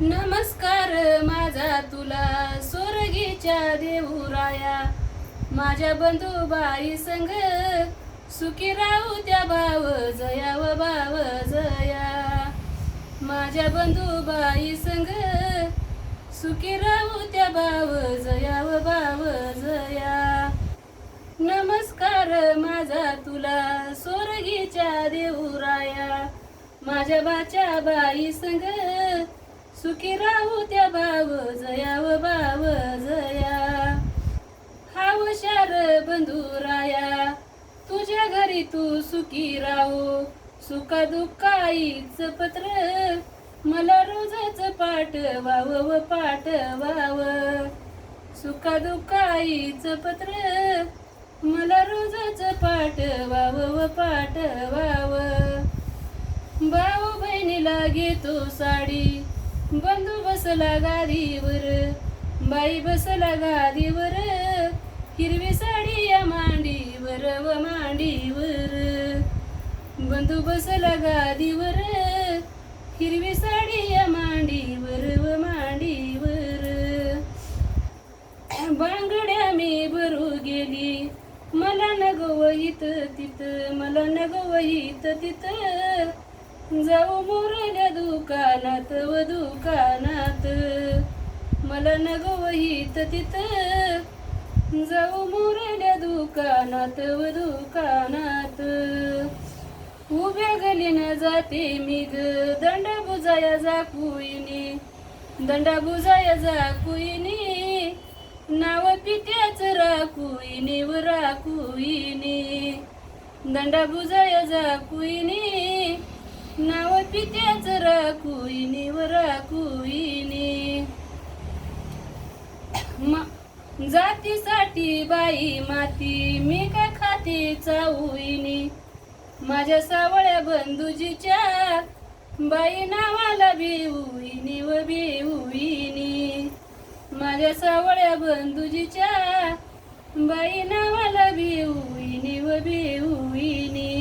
नमस्कार माझा तुला स्वर्गीच्या देऊराया. माझ्या बंधूबाई संग सुखी राहू त्या भाव जया व भाव जया. माझ्या बंधूबाई संग सुखी राहू त्या भाव जया व भाव जया. नमस्कार माझा तुला स्वर्गीच्या देऊराया. माझ्या बाच्या बाई संग सुखी राहू त्या भाव जया व भाव जया. हा हुशार बंधुराया तुझ्या घरी तू सुखी राहू. सुखा दुःखाईच पत्र मला रोजच पाठ वाव व पाठवाव. सुखा दुःखाईच पत्र मला रोजच पाठ वाव व पाठ वाव भाऊ बहिणीला घेतो साडी बंधू बसला गादीवर बाई बसला गादीवर हिरवी साडी या मांडीवर व मांडीवर. बंधू बसला गादीवर हिरवी साडी या मांडीवर व मांडीवर. बांगड्या मी भरू गेली मला नगवहीत तिथं मला नगवहीत तिथं. जाऊ मोराल्या दुकानात व दुकानात. मला नगवहीत तिथं. जाऊ मोराल्या दुकानात व दुकानात. उभ्या गलीनं जाते मी ग. दंडा बुजाया जाकुईनी. दंडा बुजाया जाकुईनी. नाव पित्याच राकुईनी व राकुईनी. दंडा बुजाया जाकुईनी. नाव पित्याच राकुईनी व राकुईनी जातीसाठी बाई माती मी का खाती चाऊईनी. माझ्या सावळ्या बंधुजीच्या बाई नावाला बिऊईनी व बिऊईनी माझ्या सावळ्या बंधुजीच्या बाई नावाला बिऊईनी व बिऊईनी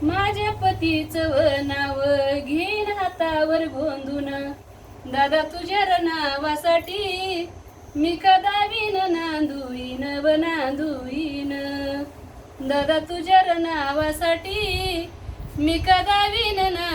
माझ्या पतीचं नाव घेईन हातावर गोंधून दादा तुझ्या नावासाठी मी कदावीन नांदुईन व नांदुईन दादा तुझ्या नावासाठी मी कदा विन ना